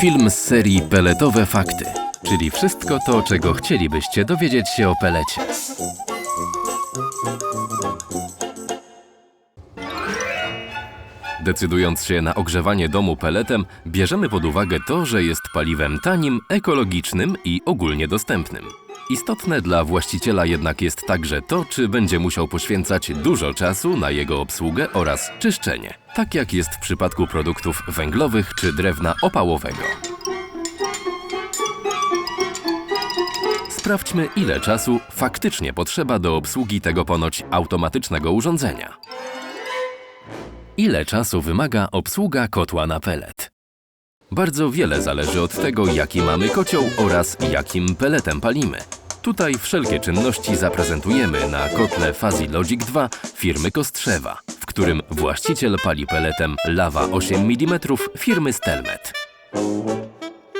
Film z serii Peletowe Fakty, czyli wszystko to, czego chcielibyście dowiedzieć się o pelecie. Decydując się na ogrzewanie domu peletem, bierzemy pod uwagę to, że jest paliwem tanim, ekologicznym i ogólnie dostępnym. Istotne dla właściciela jednak jest także to, czy będzie musiał poświęcać dużo czasu na jego obsługę oraz czyszczenie, tak jak jest w przypadku produktów węglowych czy drewna opałowego. Sprawdźmy, ile czasu faktycznie potrzeba do obsługi tego ponoć automatycznego urządzenia. Ile czasu wymaga obsługa kotła na pelet? Bardzo wiele zależy od tego, jaki mamy kocioł oraz jakim peletem palimy. Tutaj wszelkie czynności zaprezentujemy na kotle Fazi Logic 2 firmy Kostrzewa, w którym właściciel pali peletem Lava 8 mm firmy Stelmet.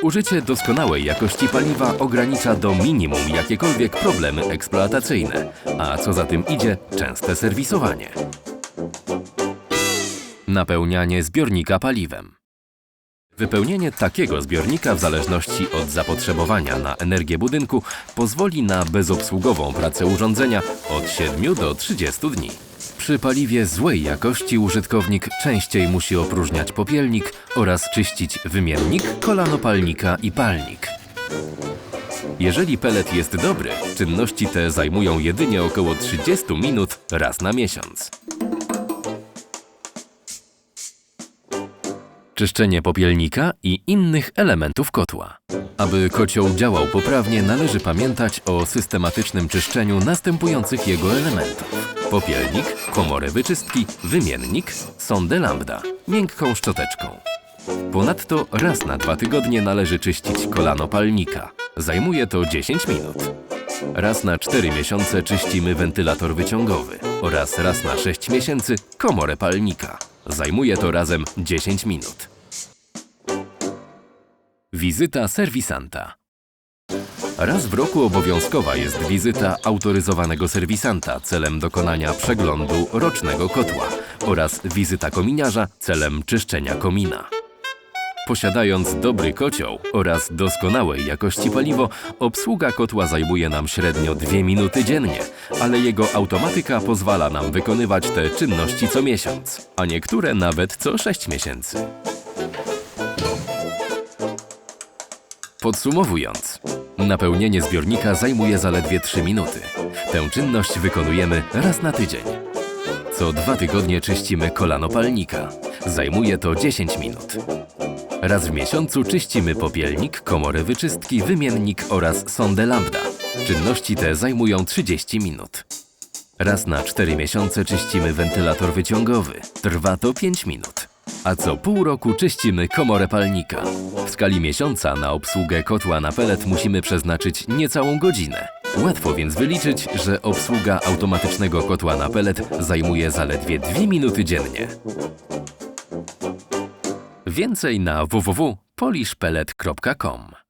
Użycie doskonałej jakości paliwa ogranicza do minimum jakiekolwiek problemy eksploatacyjne, a co za tym idzie, częste serwisowanie. Napełnianie zbiornika paliwem. Wypełnienie takiego zbiornika w zależności od zapotrzebowania na energię budynku pozwoli na bezobsługową pracę urządzenia od 7 do 30 dni. Przy paliwie złej jakości użytkownik częściej musi opróżniać popielnik oraz czyścić wymiennik, kolano palnika i palnik. Jeżeli pelet jest dobry, czynności te zajmują jedynie około 30 minut raz na miesiąc. Czyszczenie popielnika i innych elementów kotła. Aby kocioł działał poprawnie, należy pamiętać o systematycznym czyszczeniu następujących jego elementów. Popielnik, komorę wyczystki, wymiennik, sondę lambda, miękką szczoteczką. Ponadto raz na dwa tygodnie należy czyścić kolano palnika. Zajmuje to 10 minut. Raz na 4 miesiące czyścimy wentylator wyciągowy oraz raz na 6 miesięcy komorę palnika. Zajmuje to razem 10 minut. Wizyta serwisanta. Raz w roku obowiązkowa jest wizyta autoryzowanego serwisanta celem dokonania przeglądu rocznego kotła oraz wizyta kominiarza celem czyszczenia komina. Posiadając dobry kocioł oraz doskonałej jakości paliwo, obsługa kotła zajmuje nam średnio 2 minuty dziennie, ale jego automatyka pozwala nam wykonywać te czynności co miesiąc, a niektóre nawet co 6 miesięcy. Podsumowując, napełnienie zbiornika zajmuje zaledwie 3 minuty. Tę czynność wykonujemy raz na tydzień. Co dwa tygodnie czyścimy kolano palnika. Zajmuje to 10 minut. Raz w miesiącu czyścimy popielnik, komorę wyczystki, wymiennik oraz sondę lambda. Czynności te zajmują 30 minut. Raz na 4 miesiące czyścimy wentylator wyciągowy. Trwa to 5 minut. A co pół roku czyścimy komorę palnika. W skali miesiąca na obsługę kotła na pelet musimy przeznaczyć niecałą godzinę. Łatwo więc wyliczyć, że obsługa automatycznego kotła na pelet zajmuje zaledwie 2 minuty dziennie. Więcej na www.poliszpelet.com